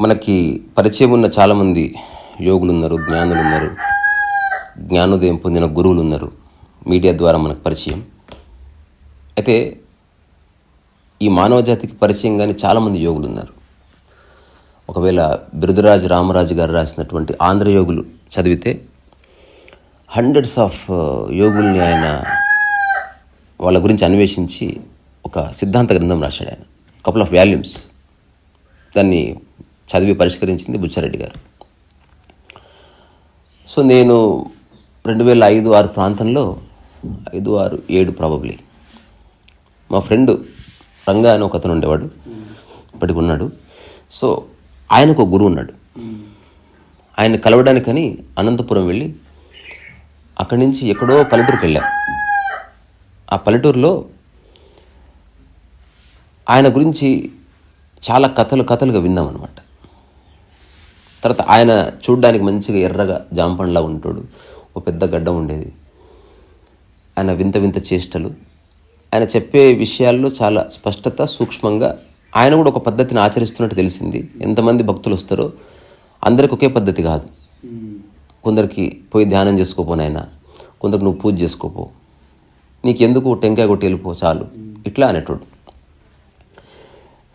మనకి పరిచయం ఉన్న చాలామంది యోగులు ఉన్నారు జ్ఞానులు ఉన్నారు జ్ఞానోదయం పొందిన గురువులు ఉన్నారు మీడియా ద్వారా మనకు పరిచయం. అయితే ఈ మానవ జాతికి పరిచయం కానీ చాలామంది యోగులు ఉన్నారు ఒకవేళ బిరుదురాజు రామరాజు గారు రాసినటువంటి ఆంధ్ర యోగులు చదివితే హండ్రెడ్స్ ఆఫ్ uh, యోగుల్ని ఆయన వాళ్ళ గురించి అన్వేషించి ఒక సిద్ధాంత గ్రంథం రాశాడు ఆయన. కపుల్ ఆఫ్ వాల్యూమ్స్ దాన్ని చదివి పరిష్కరించింది బుచ్చారెడ్డి గారు. సో నేను రెండు వేల ఐదు ఆరు ప్రాంతంలో ఐదు ఆరు ఏడు ప్రాబబ్లీ మా ఫ్రెండ్ రంగా అని ఒక అతను ఉండేవాడు. ఇప్పటికి ఉన్నాడు. సో ఆయనకు ఒక గురువు ఉన్నాడు. ఆయన కలవడానికని అనంతపురం వెళ్ళి అక్కడి నుంచి ఎక్కడో పల్లెటూరుకి వెళ్ళాం. ఆ పల్లెటూరులో ఆయన గురించి చాలా కథలు కథలుగా విన్నాం అనమాట తర్వాత ఆయన చూడ్డానికి మంచిగా ఎర్రగా జాంపండ్లా ఉంటాడు ఒక పెద్ద గడ్డ ఉండేది. ఆయన వింత వింత చేష్టలు. ఆయన చెప్పే విషయాల్లో చాలా స్పష్టత సూక్ష్మంగా ఆయన కూడా ఒక పద్ధతిని ఆచరిస్తున్నట్టు తెలిసింది. ఎంతమంది భక్తులు వస్తారో అందరికి ఒకే పద్ధతి కాదు. కొందరికి పోయి ధ్యానం చేసుకోపోనైనా కొందరికి నువ్వు పూజ చేసుకోపో. నీకెందుకు టెంకాయ కొట్టి వెళ్ళిపో చాలు. ఇట్లా అనేటోడు.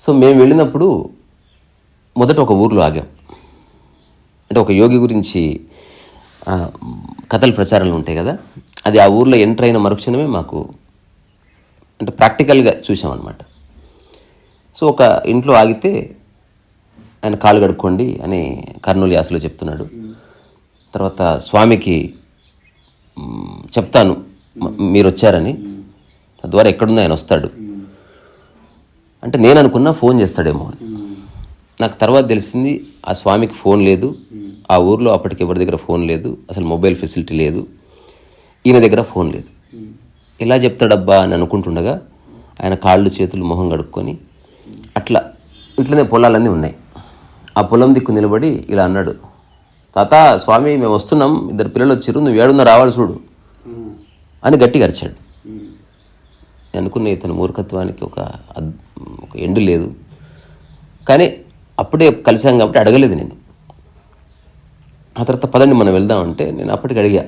సో మేము వెళ్ళినప్పుడు మొదట ఒక ఊర్లో ఆగాం. అంటే ఒక యోగి గురించి కథలు ప్రచారాలు ఉంటాయి కదా. అది ఆ ఊర్లో ఎంటర్ అయిన మరుక్షణమే మాకు అంటే ప్రాక్టికల్గా చూసామన్నమాట సో ఒక ఇంట్లో ఆగితే ఆయన కాలు కడుక్కోండి అని కర్నూలు యాసలో చెప్తున్నాడు. తర్వాత స్వామికి చెప్తాను. మీరు వచ్చారని. తద్వారా ఎక్కడుందో ఆయన వస్తాడు. అంటే నేను అనుకున్నా ఫోన్ చేస్తాడేమో అని. నాకు తర్వాత తెలిసింది ఆ స్వామికి ఫోన్ లేదు. ఆ ఊర్లో అప్పటికి ఎవరి దగ్గర ఫోన్ లేదు. అసలు మొబైల్ ఫెసిలిటీ లేదు. ఈయన దగ్గర ఫోన్ లేదు. ఎలా చెప్తాడబ్బా అని అనుకుంటుండగా ఆయన కాళ్ళు చేతులు మొహం కడుక్కొని అట్లా ఇట్లనే పొలాలన్నీ ఉన్నాయి. ఆ పొలం దిక్కు నిలబడి ఇలా అన్నాడు. తాత స్వామి మేము వస్తున్నాం. ఇద్దరు పిల్లలు వచ్చిర్రు నువ్వు ఏడున్న రావాలి చూడు. అని గట్టిగా అరిచాడు. అనుకునే అనుకున్న ఇతని మూర్ఖత్వానికి ఒక ఒక ఎండు లేదు. కానీ అప్పుడే కలిసాం కాబట్టి అడగలేదు నేను. ఆ తర్వాత పదండి మనం వెళ్దామంటే నేను అప్పటికి అడిగా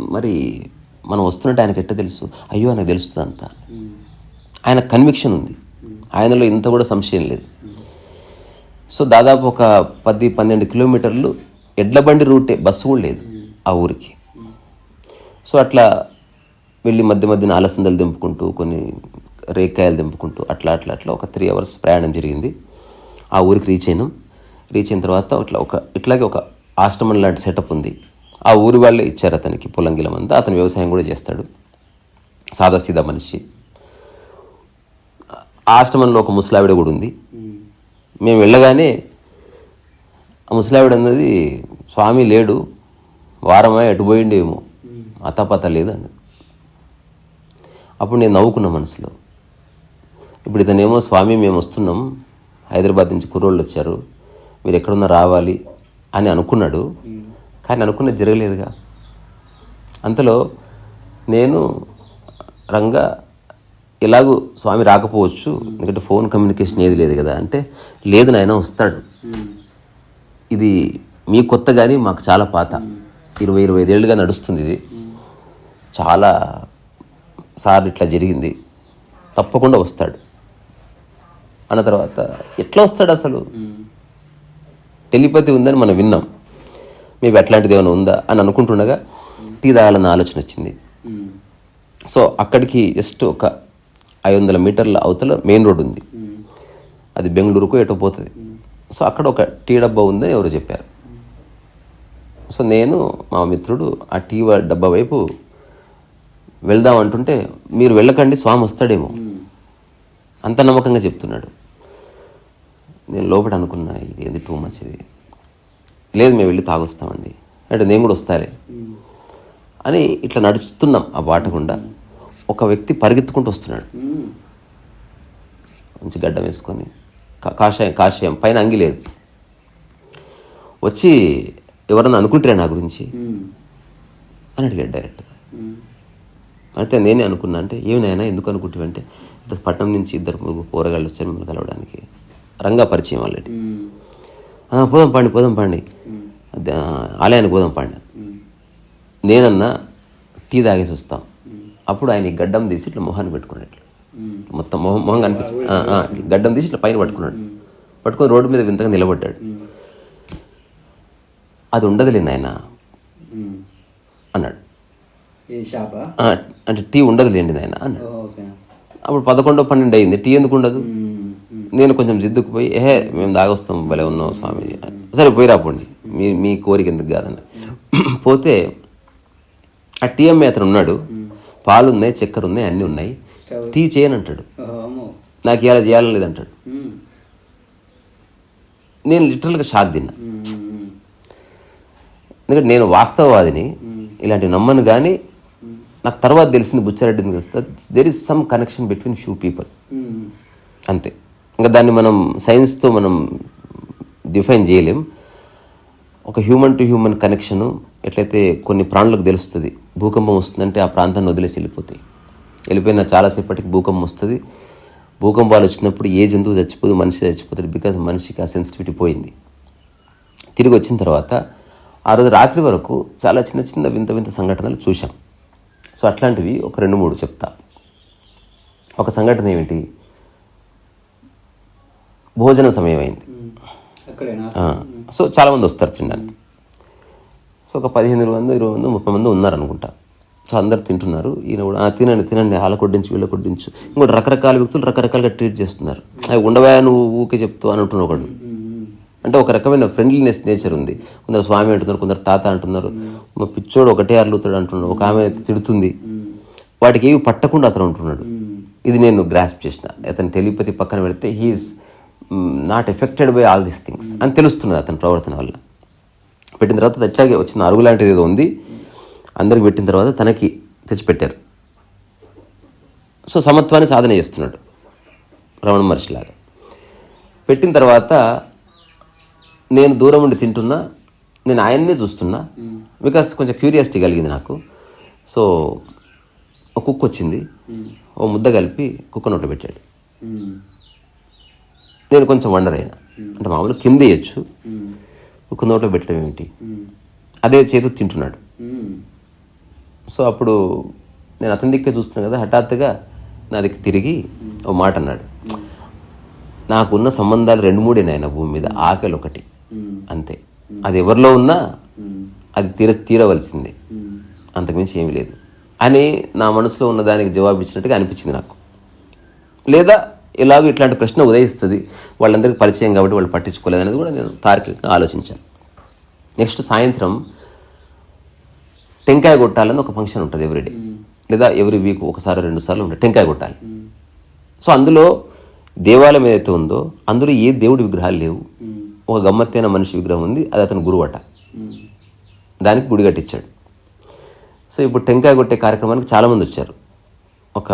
మరి మనం వస్తున్నట్టు ఆయనకి ఎట్ట తెలుసు? అయ్యో ఆయనకు తెలుస్తుంది అంతా. ఆయన కన్విక్షన్ ఉంది. ఆయనలో ఇంత కూడా సంశయం లేదు. సో దాదాపు ఒక పది పన్నెండు కిలోమీటర్లు ఎడ్ల బండి రూటే బస్సు కూడా లేదు ఆ ఊరికి. సో అట్లా వెళ్ళి మధ్య మధ్యన అలసందలు దింపుకుంటూ కొన్ని రేకాయలు దింపుకుంటూ అట్లా అట్లా అట్లా ఒక త్రీ అవర్స్ ప్రయాణం జరిగింది. ఆ ఊరికి రీచ్ అయినాం. రీచ్ అయిన తర్వాత ఇట్లా ఒక ఇట్లాగే ఒక ఆశ్రమం లాంటి సెటప్ ఉంది. ఆ ఊరి వాళ్ళే ఇచ్చారు అతనికి పొలంగిల మంద అతను వ్యవసాయం కూడా చేస్తాడు. సాదాసీదా మనిషి. ఆశ్రమంలో ఒక ముసలావిడ కూడా ఉంది. మేము వెళ్ళగానే ఆ ముసలావిడ అన్నది స్వామి లేడు వారమే ఎటు పోయిండేమో అతాపత లేదు అన్నది. అప్పుడు నేను నవ్వుకున్న మనసులో ఇప్పుడు ఇతనేమో స్వామి మేము వస్తున్నాం హైదరాబాద్ నుంచి కుర్రోళ్ళు వచ్చారు మీరు ఎక్కడున్నా రావాలి అని అనుకున్నాడు. కానీ అనుకున్నది జరగలేదుగా. అంతలో నేను రంగా ఎలాగూ స్వామి రాకపోవచ్చు ఎందుకంటే ఫోన్ కమ్యూనికేషన్ ఏది లేదు కదా అంటే లేదు నాయన వస్తాడు. ఇది మీ కొత్త కానీ మాకు చాలా పాత. ఇరవై ఇరవై ఐదేళ్ళుగా నడుస్తుంది ఇది. చాలా సార్ ఇట్లా జరిగింది. తప్పకుండా వస్తాడు. అన్న తర్వాత ఎట్లా వస్తాడు అసలు? టెలిపతి ఉందని మనం విన్నాం. మేము అట్లాంటిది ఏమైనా ఉందా అని అనుకుంటుండగా టీ తాగాలన్న ఆలోచన వచ్చింది. సో అక్కడికి జస్ట్ ఒక ఐదు వందల మీటర్ల అవతల మెయిన్ రోడ్ ఉంది. అది బెంగళూరుకు ఎటో పోతుంది. సో అక్కడ ఒక టీ డబ్బా ఉందని ఎవరు చెప్పారు. సో నేను మా మిత్రుడు ఆ టీ డబ్బా వైపు వెళ్దాం అంటుంటే మీరు వెళ్ళకండి స్వామి వస్తాడేమో. అంత నమ్మకంగా చెప్తున్నాడు. నేను లోపల అనుకున్నా ఇది ఏది టూ మచ్ ఇది? లేదు మేము వెళ్ళి తాగొస్తామండి. అంటే నేను కూడా వస్తారే అని ఇట్లా నడుస్తున్నాం ఆ బాట గుండా. ఒక వ్యక్తి పరిగెత్తుకుంటూ వస్తున్నాడు. మంచి గడ్డం వేసుకొని. కాషాయం కాషాయం. పైన అంగి లేదు. వచ్చి ఎవరన్నా అనుకుంటారా నా గురించి? అని అడిగాడు డైరెక్ట్గా. అయితే నేనే అనుకున్నా అంటే ఏమి నాయనా ఎందుకు అనుకుంటావంటే ఇంత పట్నం నుంచి ఇద్దరు ముగ్గురు పోరగాళ్ళు వచ్చారు మిమ్మల్ని కలవడానికి. రంగా పరిచయం ఆల్రెడీ. పోదాం పండి పోదాం పండి. ఆలయానికి పోదాం పండి. నేనన్నా టీ తాగేసి వస్తాం. అప్పుడు ఆయన గడ్డం తీసి ఇట్లా మొహాన్ని పెట్టుకున్నట్లు మొత్తం మొహం మొహం కనిపించి ఆ, ఆ, గడ్డం తీసి ఇట్లా పైన పట్టుకున్నాడు. పట్టుకొని రోడ్డు మీద వింతగా నిలబడ్డాడు. అది ఉండదులే నాయన. అన్నాడు. ఇది షాపా? "ఆ, అంటే టీ ఉండదులేండి నాయన అన్నాడు. అప్పుడు పదకొండో పన్నెండు అయింది. టీ ఎందుకు ఉండదు? నేను కొంచెం జిద్దుకు పోయి ఏహే మేము దాగొస్తాం భలే ఉన్నాం స్వామి. సరే పోయి రాపోండి. మీ మీ కోరిక ఎందుకు కాదన్న పోతే ఆ టీఎంఏ అతను ఉన్నాడు. పాలు ఉన్నాయి చక్కెర ఉన్నాయి అన్నీ ఉన్నాయి. స్టవ్. టీ చేయను అంటాడు ఓహో, అమ్మో. నాకు ఇలా చేయాలని లేదంటాడు. నేను లిటరల్గా షాక్ తిన్నా. ఎందుకంటే నేను వాస్తవవాదిని. ఇలాంటివి నమ్మను కానీ నాకు తర్వాత తెలిసింది బుచ్చారెడ్డిని తెలిస్తే? There is some connection between few people అంతే. ఇంకా దాన్ని మనం సైన్స్తో మనం డిఫైన్ చేయలేం. ఒక హ్యూమన్ టు హ్యూమన్ కనెక్షను ఎట్లయితే కొన్ని ప్రాణులకు తెలుస్తుంది భూకంపం వస్తుందంటే ఆ ప్రాంతాన్ని వదిలేసి వెళ్ళిపోతాయి. వెళ్ళిపోయిన చాలాసేపటికి భూకంపం వస్తుంది. భూకంపాలు వచ్చినప్పుడు ఏ జంతువు చచ్చిపోదు మనిషి చచ్చిపోతాడు బికాజ్ మనిషికి ఆ సెన్సిటివిటీ పోయింది. తిరిగి వచ్చిన తర్వాత ఆ రోజు రాత్రి వరకు చాలా చిన్న చిన్న వింత వింత సంఘటనలు చూశాం. సో అట్లాంటివి ఒక రెండు మూడు చెప్తా. ఒక సంఘటన ఏమిటి? భోజన సమయం అయింది సో చాలామంది వస్తారు తినడానికి. సో ఒక పదిహేను మంది ఇరవై మంది ముప్పై మంది ఉన్నారు అనుకుంటా సో అందరు తింటున్నారు. ఈయన కూడా తినండి తినండి వాళ్ళ కొడ్డించు వీళ్ళ కొడ్డించు ఇంకోటి రకరకాల వ్యక్తులు రకరకాలుగా ట్రీట్ చేస్తున్నారు. అవి ఉండవా నువ్వు ఊకే చెప్తావు అని అంటున్నావు ఒకడు. అంటే ఒక రకమైన ఫ్రెండ్లీనెస్ నేచర్ ఉంది. కొందరు స్వామి అంటున్నారు కొందరు తాత అంటున్నారు. మా పిచ్చోడు ఒకటే అర్లుతాడు అంటున్నాడు. ఒక ఆమె అయితే తిడుతుంది. వాటికి ఏవి పట్టకుండా అతను ఉంటున్నాడు. ఇది నేను గ్రాస్ప్ చేసిన. అతని టెలిపతి పక్కన పెడితే he is not affected by all these things అని తెలుస్తున్నది అతని ప్రవర్తన వల్ల. పెట్టిన తర్వాత అది అట్లాగే వచ్చిన అరుగు లాంటిది ఏదో ఉంది. అందరికి పెట్టిన తర్వాత తనకి తెచ్చిపెట్టారు. సో సమత్వాన్ని సాధన చేస్తున్నాడు రమణ మహర్షిలాగా పెట్టిన తర్వాత నేను దూరం ఉండి తింటున్నా నేను ఆయన్నే చూస్తున్నా బికాస్ కొంచెం క్యూరియాసిటీ కలిగింది నాకు. సో ఒక కుక్క వచ్చింది ఓ ముద్ద కలిపి కుక్క నోట్లో పెట్టాడు. నేను కొంచెం వండర్ అయినా. అంటే మామూలు కింద వేయచ్చు కుక్క నోట్లో పెట్టడం ఏమిటి? అదే చేతు తింటున్నాడు. సో అప్పుడు నేను అతని దిక్కే చూస్తున్నాను కదా హఠాత్తుగా నా దిక్కు తిరిగి ఓ మాట అన్నాడు. నాకున్న సంబంధాలు రెండు మూడే నాయన భూమి మీద ఆకలి ఒకటి. అంతే. అది ఎవరిలో ఉన్నా అది తీర తీరవలసిందే. అంతకుమించి ఏమీ లేదు. అని నా మనసులో ఉన్న దానికి జవాబు ఇచ్చినట్టుగా అనిపించింది నాకు. లేదా ఎలాగో ఇట్లాంటి ప్రశ్న ఉదయిస్తుంది వాళ్ళందరికీ పరిచయం కాబట్టి వాళ్ళు పట్టించుకోలేదు అనేది కూడా నేను తార్కికంగా ఆలోచించాను. నెక్స్ట్ సాయంత్రం టెంకాయ కొట్టాలని ఒక ఫంక్షన్ ఉంటుంది ఎవ్రీడే లేదా ఎవ్రీ వీక్ ఒకసారి రెండు సార్లు ఉంటుంది టెంకాయ కొట్టాలి. సో అందులో దేవాలయం ఏదైతే ఉందో అందులో ఏ దేవుడి విగ్రహాలు లేవు. ఒక గమ్మత్తైన మనిషి విగ్రహం ఉంది అది అతను గురువట. దానికి గుడి కట్టించాడు. సో ఇప్పుడు టెంకాయ కొట్టే కార్యక్రమానికి చాలామంది వచ్చారు. ఒక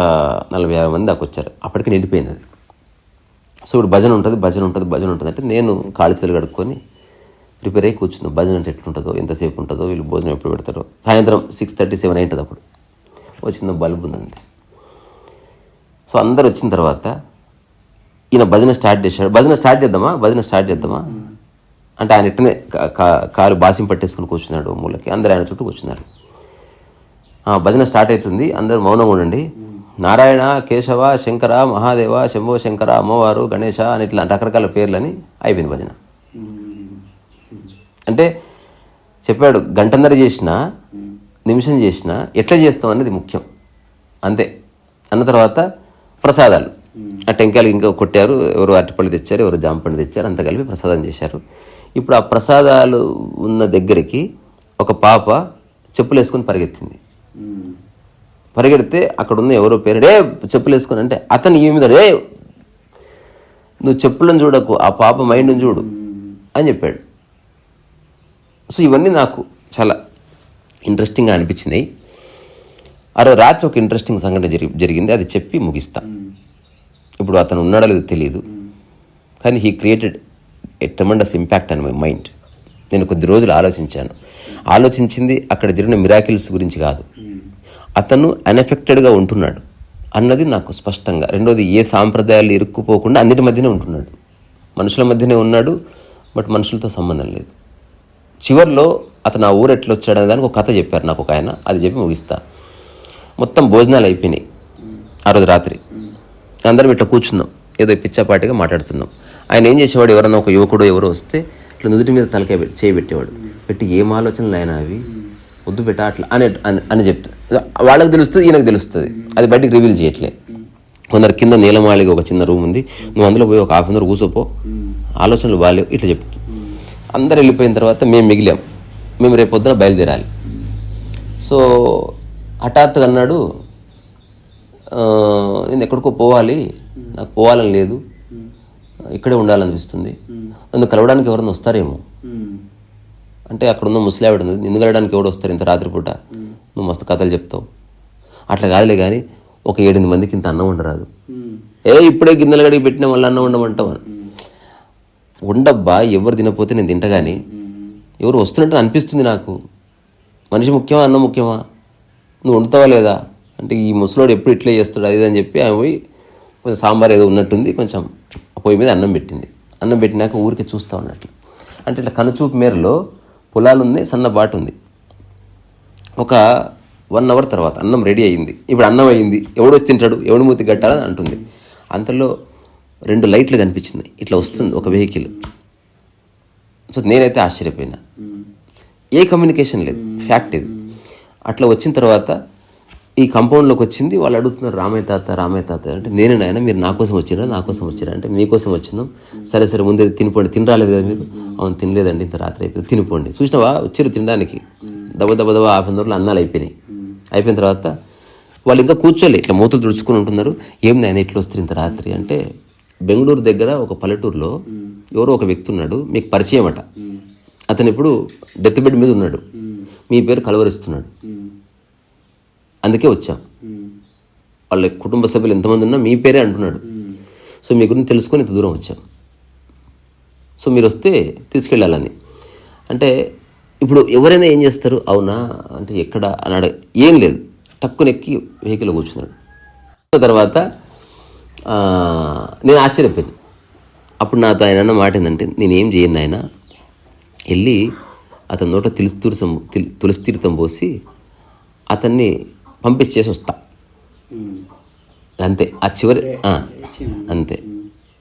నలభై యాభై మంది దాకా వచ్చారు. అప్పటికి నిండిపోయింది అది. సో ఇప్పుడు భజన ఉంటుంది భజన ఉంటుంది భజన ఉంటుంది అంటే నేను కాళ్ళు కడుక్కొని ప్రిపేర్ అయ్యి కూర్చుందాం. భజన అంటే ఎట్లుంటుందో ఎంతసేపు ఉంటుందో వీళ్ళు భోజనం ఎప్పుడు పెడతారో. సాయంత్రం సిక్స్ థర్టీ సెవెన్ అయింటుంది అప్పుడు. వచ్చింది బల్బు ఉంది సో అందరు వచ్చిన తర్వాత ఈయన భజన స్టార్ట్ చేశాడు. భజన స్టార్ట్ చేద్దామా? భజన స్టార్ట్ చేద్దామా? అంటే ఆయన ఇట్టనే కా- కాలు బాసిం పట్టేసుకుని కూర్చున్నాడు ఓ మూలకి. అందరు ఆయన చుట్టూ కూర్చున్నారు. భజన స్టార్ట్ అవుతుంది. అందరూ మౌనంగా ఉండండి. నారాయణ కేశవ శంకర మహాదేవ శంభో శంకర అమ్మవారు గణేష అని ఇట్లా రకరకాల పేర్లని అయిపోయింది భజన. అంటే చెప్పాడు గంటన్నర చేసిన నిమిషం చేసిన ఎట్లా చేస్తాం అనేది ముఖ్యం. అంతే. అన్న తర్వాత ప్రసాదాలు. ఆ టెంకాయలు ఇంకా కొట్టారు ఎవరు అరటిపళ్ళు తెచ్చారు ఎవరు జాంపండు తెచ్చారు అంత కలిపి ప్రసాదం చేశారు. ఇప్పుడు ఆ ప్రసాదాలు ఉన్న దగ్గరికి ఒక పాప చెప్పులు వేసుకొని పరిగెత్తింది. పరిగెడితే అక్కడ ఉన్న ఎవరో పేరు రే చెప్పులు వేసుకొని అంటే అతను ఏమి మీద ఏ నువ్వు చెప్పులను చూడకు ఆ పాప మైండ్ని చూడు అని చెప్పాడు. సో ఇవన్నీ నాకు చాలా ఇంట్రెస్టింగ్గా అనిపించినాయి ఆ రోజు రాత్రి ఒక ఇంట్రెస్టింగ్ సంఘటన జరి జరిగింది. అది చెప్పి ముగిస్తా. ఇప్పుడు అతను ఉన్నాడో లేదో తెలియదు కానీ he created a tremendous impact on my mind నేను కొద్ది రోజులు ఆలోచించాను. ఆలోచించింది అక్కడ జరిగిన మిరాకిల్స్ గురించి కాదు. అతను అన్ఎఫెక్టెడ్గా ఉంటున్నాడు. అన్నది నాకు స్పష్టంగా రెండోది ఏ సాంప్రదాయాలు ఇరుక్కుపోకుండా అన్నిటి మధ్యనే ఉంటున్నాడు. మనుషుల మధ్యనే ఉన్నాడు బట్ మనుషులతో సంబంధం లేదు. చివర్లో అతను ఆ ఊరు ఎట్లా వచ్చాడనే దానికి ఒక కథ చెప్పారు నాకు ఒక ఆయన. అది చెప్పి ముగిస్తా. మొత్తం భోజనాలు అయిపోయినాయి ఆ రోజు రాత్రి. అందరం ఇట్లా కూర్చున్నాం. ఏదో పిచ్చాపాటిగా మాట్లాడుతున్నాం. ఆయన ఏం చేసేవాడు? ఎవరన్నా ఒక యువకుడు ఎవరో వస్తే ఇట్లా నుదుటి మీద తలకాయ పెట్టి చేయి పెట్టేవాడు. పెట్టి ఏం ఆలోచనలు ఆయన అవి? వద్దు పెట్ట అట్లా అని అని- అని చెప్తా. వాళ్ళకి తెలుస్తుంది ఈయనకు తెలుస్తుంది. అది బయటికి రివీల్ చేయట్లే. కొందరు కింద నీలమాళిగా ఒక చిన్న రూమ్ ఉంది. నువ్వు అందులో పోయి ఒక హాఫ్ అన్ అవర్ కూర్చోపో. ఆలోచనలు బాగాలేవు ఇట్లా చెప్పు అందరు వెళ్ళిపోయిన తర్వాత మేము మిగిలాం. మేము రేపు పొద్దున బయలుదేరాలి. సో హఠాత్తుగా అన్నాడు నేను ఎక్కడికో పోవాలి. నాకు పోవాలని లేదు. ఇక్కడే ఉండాలనిపిస్తుంది. నన్ను కలవడానికి ఎవరైనా వస్తారేమో. అంటే అక్కడ ఉన్న ముసలావిడ ఉంది. నిన్ను కలవడానికి ఎవడు వస్తారు ఇంత రాత్రిపూట? నువ్వు మస్తు కథలు చెప్తావు. అట్లా కాదులే కానీ ఒక ఏడెనిమిది మందికి ఇంత అన్నం ఉండరాదు ఏ ఇప్పుడే గిన్నెలు కడిగి పెట్టిన వాళ్ళు అన్నం ఉండమంటావు ఉండబ్బా ఎవరు తినపోతే నేను తింటా కానీ ఎవరు వస్తున్నట్టు అనిపిస్తుంది నాకు. మనిషి ముఖ్యమా అన్నం ముఖ్యమా? నువ్వు వండుతావా లేదా? అంటే ఈ ముసలోడు ఎప్పుడు ఇట్లే చేస్తాడు అది అని చెప్పి ఆమె పోయి కొంచెం సాంబార్ ఏదో ఉన్నట్టుంది కొంచెం పొయ్యి మీద అన్నం పెట్టింది. అన్నం పెట్టినాక ఊరికే చూస్తూ ఉన్నట్లు. అంటే ఇట్లా కనుచూపు మేరలో పొలాలు ఉంది సన్నబాటు ఉంది. ఒక వన్ అవర్ తర్వాత అన్నం రెడీ అయింది ఇప్పుడు అన్నం అయింది ఎవడు వచ్చి తింటాడు? ఎవడు మూతి కట్టాలని అంటుంది. అంతలో రెండు లైట్లు కనిపించింది. ఇట్లా వస్తుంది ఒక వెహికల్. సో నేనైతే ఆశ్చర్యపోయినా. ఏ కమ్యూనికేషన్ లేదు. ఫ్యాక్ట్ ఇది. అట్లా వచ్చిన తర్వాత ఈ కాంపౌండ్లోకి వచ్చింది. వాళ్ళు అడుగుతున్నారు రామయ్య తాత రామయ్య తాత. అంటే నేను నాయన మీరు నా కోసం వచ్చిరా నా కోసం వచ్చిరా. అంటే మీకోసం వచ్చినాం. సరే సరే ముందే తినిపోండి. తిని రాలేదు కదా మీరు? అవును తినలేదండి. ఇంత రాత్రి అయిపోయింది. తినిపోండి. చూసినావా? వచ్చారు తినడానికి. దెబ్బ దెబ్బ దెబ్బ హాఫ్ అన్ అవర్లో అన్నాలు అయిపోయినాయి. అయిపోయిన తర్వాత వాళ్ళు ఇంకా కూర్చోలే. ఇట్లా మూతలు తుడుచుకుని ఉంటున్నారు. ఏం నాయన ఇట్లా వస్తారు ఇంత రాత్రి? అంటే బెంగళూరు దగ్గర ఒక పల్లెటూరులో ఎవరో ఒక వ్యక్తి ఉన్నాడు మీకు పరిచయం అట. అతను ఇప్పుడు డెత్ బెడ్ మీద ఉన్నాడు. మీ పేరు కలవరిస్తున్నాడు. అందుకే వచ్చాం. వాళ్ళ కుటుంబ సభ్యులు ఎంతమంది ఉన్నా మీ పేరే అంటున్నాడు. సో మీ గురించి తెలుసుకొని ఇంత దూరం వచ్చాం. సో మీరు వస్తే తీసుకెళ్ళాలని. అంటే ఇప్పుడు ఎవరైనా ఏం చేస్తారు? అవునా? అంటే ఎక్కడ? అని అడగ ఏం లేదు. టక్కునెక్కి వెహికల్ కూర్చున్నాడు. తర్వాత నేను ఆశ్చర్యపోయాను అప్పుడు నాతో ఆయన అన్న మాట ఏంటంటే నేనేం చేయను ఆయన వెళ్ళి అతని నోట తులసి తీర్థం తులసి తీర్థం పోసి అతన్ని పంపించేసి వస్తా. అంతే. ఆ చివరి అంతే.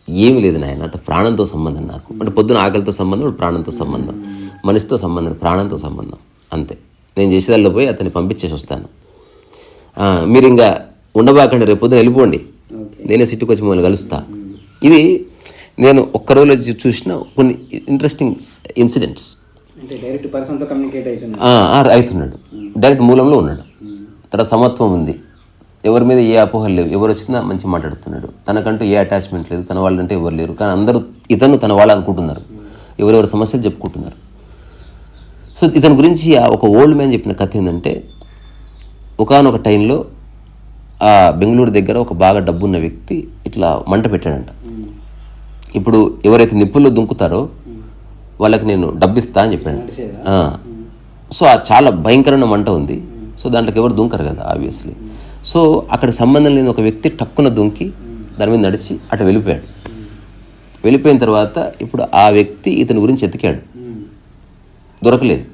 ఏమి లేదు నాయన అంటే ప్రాణంతో సంబంధం నాకు. అంటే పొద్దున ఆకలితో సంబంధం ప్రాణంతో సంబంధం. మనిషితో సంబంధం ప్రాణంతో సంబంధం. అంతే. నేను చేసేదాల్లో పోయి అతన్ని పంపించేసి వస్తాను. మీరు ఇంకా ఉండబాకండి రేపు పొద్దున వెళ్ళిపోండి. నేనే సిట్టుకు వచ్చి మిమ్మల్ని కలుస్తా. ఇది నేను ఒక్క రోజులో చూసిన కొన్ని ఇంట్రెస్టింగ్ ఇన్సిడెంట్స్ అవుతున్నాడు. డైరెక్ట్ మూలంలో ఉన్నాడు. తర్వాత సమత్వం ఉంది. ఎవరి మీద ఏ అపోహలు లేవు. ఎవరు వచ్చినా మంచి మాట్లాడుతున్నాడు. తనకంటూ ఏ అటాచ్మెంట్ లేదు. తన వాళ్ళంటే ఎవరు లేరు. కానీ అందరూ ఇతను తన వాళ్ళు అనుకుంటున్నారు. ఎవరెవరి సమస్యలు చెప్పుకుంటున్నారు. సో ఇతని గురించి ఆ ఒక ఓల్డ్ మ్యాన్ చెప్పిన కథ ఏంటంటే ఒకనొక టైంలో ఆ బెంగళూరు దగ్గర ఒక బాగా డబ్బున్న వ్యక్తి ఇట్లా మంట పెట్టాడంట. ఇప్పుడు ఎవరైతే నిప్పుల్లో దుంకుతారో వాళ్ళకి నేను డబ్బు ఇస్తా అని ఆ. సో ఆ చాలా భయంకరమైన మంట ఉంది. సో దాంట్లోకి ఎవరు దుంకరు కదా ఆబ్వియస్లీ సో అక్కడ సంబంధం లేని ఒక వ్యక్తి టక్కున దుంకి దాని మీద నడిచి అటు వెళ్ళిపోయాడు. వెళ్ళిపోయిన తర్వాత ఇప్పుడు ఆ వ్యక్తి ఇతని గురించి ఎతికాడు. దొరకలేదు.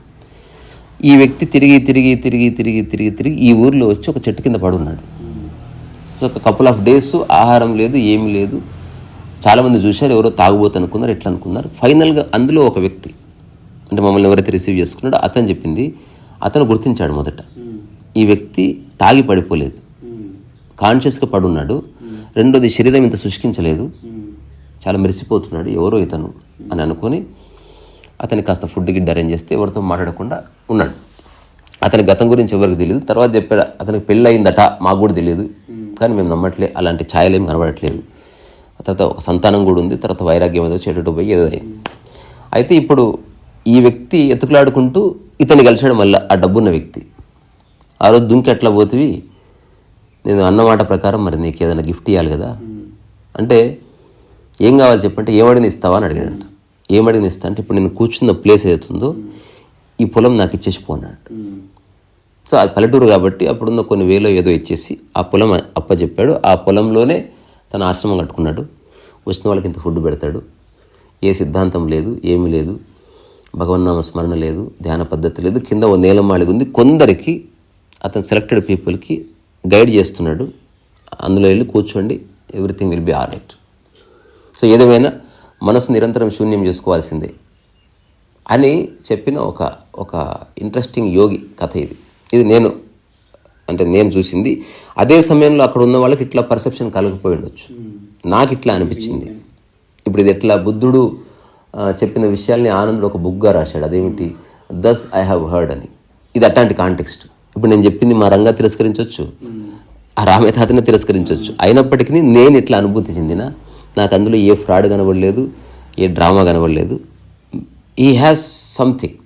ఈ వ్యక్తి తిరిగి తిరిగి తిరిగి తిరిగి తిరిగి తిరిగి ఈ ఊర్లో వచ్చి ఒక చెట్టు కింద పడున్నాడు. ఒక కపుల్ ఆఫ్ డేస్ ఆహారం లేదు ఏమీ లేదు. చాలామంది చూశారు ఎవరో తాగుబోతు అనుకున్నారు ఎట్లా అనుకున్నారు. ఫైనల్గా అందులో ఒక వ్యక్తి అంటే మమ్మల్ని ఎవరైతే రిసీవ్ చేసుకున్నాడో అతను చెప్పింది అతను గుర్తించాడు మొదట. ఈ వ్యక్తి తాగి పడిపోలేదు. కాన్షియస్గా పడున్నాడు. రెండోది శరీరం ఇంత శుష్కించలేదు. చాలా మెరిసిపోతున్నాడు ఎవరో ఇతను అని అనుకొని అతనికి కాస్త ఫుడ్ గిడ్డ అరేంజ్ చేస్తే ఎవరితో మాట్లాడకుండా ఉన్నాడు. అతని గతం గురించి ఎవరికి తెలియదు తర్వాత చెప్పాడు అతనికి పెళ్ళి అయిందట మాకు కూడా తెలియదు కానీ మేము నమ్మట్లే. అలాంటి ఛాయలు ఏం కనబడట్లేదు. తర్వాత ఒక సంతానం కూడా ఉంది. తర్వాత వైరాగ్యం ఏదో చెట్టు పోయి ఏదో అయితే ఇప్పుడు ఈ వ్యక్తి ఎతుకులాడుకుంటూ ఇతన్ని కలిసాడు మళ్ళీ ఆ డబ్బున్న వ్యక్తి. ఆ రోజు దుంకి ఎట్లా పోతివి? నేను అన్నమాట ప్రకారం మరి నీకు ఏదైనా గిఫ్ట్ ఇవ్వాలి కదా? అంటే ఏం కావాలి చెప్పంటే ఏమడిని ఇస్తావా అని అడిగాడంట. ఏమడిని ఇస్తా అంటే ఇప్పుడు నేను కూర్చున్న ప్లేస్ ఏదైతుందో ఈ పొలం నాకు ఇచ్చేసి పోన్నాడు సో అది పల్లెటూరు కాబట్టి అప్పుడున్న కొన్ని వేలు ఏదో ఇచ్చేసి ఆ పొలం అప్ప చెప్పాడు ఆ పొలంలోనే తన ఆశ్రమం కట్టుకున్నాడు. వచ్చిన వాళ్ళకి ఇంత ఫుడ్ పెడతాడు. ఏ సిద్ధాంతం లేదు ఏమీ లేదు. భగవన్నామ స్మరణ లేదు ధ్యాన పద్ధతి లేదు. కింద ఓ నేలమాళిగ ఉంది. కొందరికి అతను సెలెక్టెడ్ పీపుల్కి గైడ్ చేస్తున్నాడు. అందులో వెళ్ళి కూర్చోండి. Everything will be all right so ఏదేమైనా మనసు నిరంతరం శూన్యం చేసుకోవాల్సిందే అని చెప్పిన ఒక ఒక ఇంట్రెస్టింగ్ యోగి కథ ఇది. ఇది నేను అంటే నేను చూసింది అదే సమయంలో అక్కడ ఉన్న వాళ్ళకి ఇట్లా పర్సెప్షన్ కలగపోయి ఉండొచ్చు. నాకు ఇట్లా అనిపించింది. ఇప్పుడు ఇది ఎట్లా బుద్ధుడు చెప్పిన విషయాల్ని ఆనందుడు ఒక బుక్గా రాశాడు. అదేమిటి? దస్ ఐ హ్యావ్ హర్డ్ అని. ఇది అట్లాంటి కాంటెక్స్ట్ ఇప్పుడు నేను చెప్పింది మా రంగా తిరస్కరించవచ్చు ఆ రామేతాతనే తిరస్కరించవచ్చు అయినప్పటికీ నేను ఇట్లా అనుభూతి చెందిన నాకు అందులో ఏ ఫ్రాడ్ కనబడలేదు ఏ డ్రామా కనబడలేదు. ఈ హ్యాస్ సంథింగ్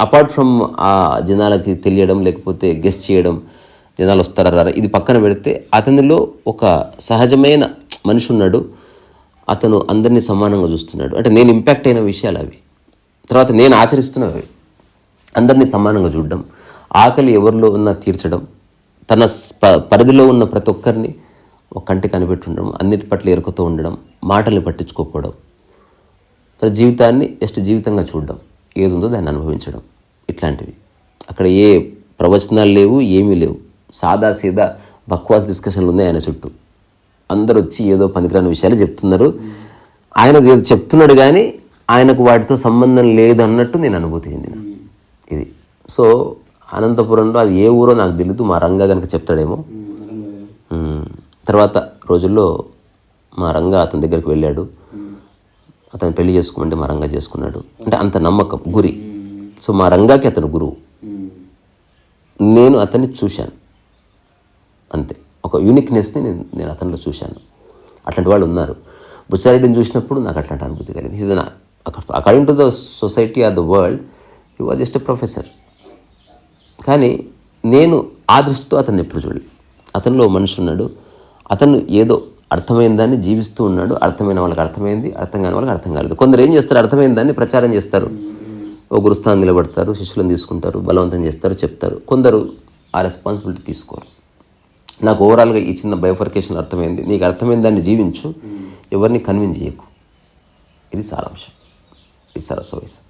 అపార్ట్ ఫ్రమ్ ఆ జనాలకి తెలియడం లేకపోతే గెస్ట్ చేయడం జనాలు వస్తారా రారా ఇది పక్కన పెడితే అతనిలో ఒక సహజమైన మనిషి ఉన్నాడు. అతను అందరినీ సమానంగా చూస్తున్నాడు. అంటే నేను ఇంపాక్ట్ అయిన విషయాలు అవి. తర్వాత నేను ఆచరిస్తున్నవి అందరినీ సమానంగా చూడడం. ఆకలి ఎవరిలో ఉన్నా తీర్చడం. తన పరిధిలో ఉన్న ప్రతి ఒక్కరిని ఒక కంటి కనిపెట్టి ఉండడం అన్నిటి పట్ల ఎరుకతో ఉండడం. మాటల్ని పట్టించుకోకపోవడం. తన జీవితాన్ని జస్ట్ జీవితంగా చూడడం. ఏది ఉందో దాన్ని అనుభవించడం ఇట్లాంటివి. అక్కడ ఏ ప్రవచనాలు లేవు ఏమీ లేవు. సాదా సీదా బక్వాస్ డిస్కషన్లు ఉన్నాయి ఆయన చుట్టూ. అందరూ వచ్చి ఏదో పనికిరాని విషయాలు చెప్తున్నారు. ఆయన ఏదో చెప్తున్నాడు కానీ ఆయనకు వాటితో సంబంధం లేదు అన్నట్టు నేను అనుభూతి చెందిన. ఇది. సో అనంతపురంలో అది ఏ ఊరో నాకు తెలియదు మా రంగా కనుక చెప్తాడేమో. తర్వాత రోజుల్లో మా రంగా అతని దగ్గరికి వెళ్ళాడు. అతను పెళ్ళి చేసుకోమంటే మా రంగా చేసుకున్నాడు. అంటే అంత నమ్మకం గురి. సో మా రంగాకి అతను గురువు. నేను అతన్ని చూశాను. అంతే. ఒక యూనిక్నెస్ని నేను నేను అతనిలో చూశాను. అట్లాంటి వాళ్ళు ఉన్నారు. బుచ్చారెడ్డిని చూసినప్పుడు నాకు అట్లాంటి అనుభూతి కలిగింది. His according to the society of the world he was just a professor కానీ నేను ఆ దృష్టితో అతన్ని ఎప్పుడు చూడలేదు. అతనిలో ఓ మనిషి ఉన్నాడు. అతను ఏదో అర్థమైన దాన్ని జీవిస్తూ ఉన్నాడు. అర్థమైన వాళ్ళకి అర్థమైంది అర్థం కాని వాళ్ళకి అర్థం కాలేదు. కొందరు ఏం చేస్తారు? అర్థమైన దాన్ని ప్రచారం చేస్తారు. ఓ గురుస్థానం నిలబడతారు శిష్యులను తీసుకుంటారు బలవంతం చేస్తారు చెప్తారు. కొందరు ఆ రెస్పాన్సిబిలిటీ తీసుకోరు. నాకు ఓవరాల్గా ఈ చిన్న బైఫర్కేషన్ అర్థమైంది. నీకు అర్థమైన దాన్ని జీవించు. ఎవరిని కన్విన్స్ చేయకు. ఇది సారాంశం. ఇది సరస్వ వయసు